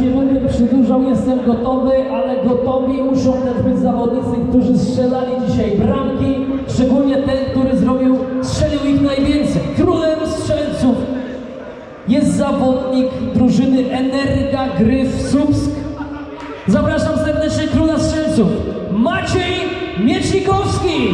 Nie będę przedłużał, jestem gotowy, ale gotowi muszą też być zawodnicy, którzy strzelali dzisiaj bramki, szczególnie ten, który zrobił, strzelił ich najwięcej. Królem strzelców jest zawodnik drużyny Energa Gryf Słupsk. Zapraszam serdecznie króla strzelców, Maciej Miecznikowski.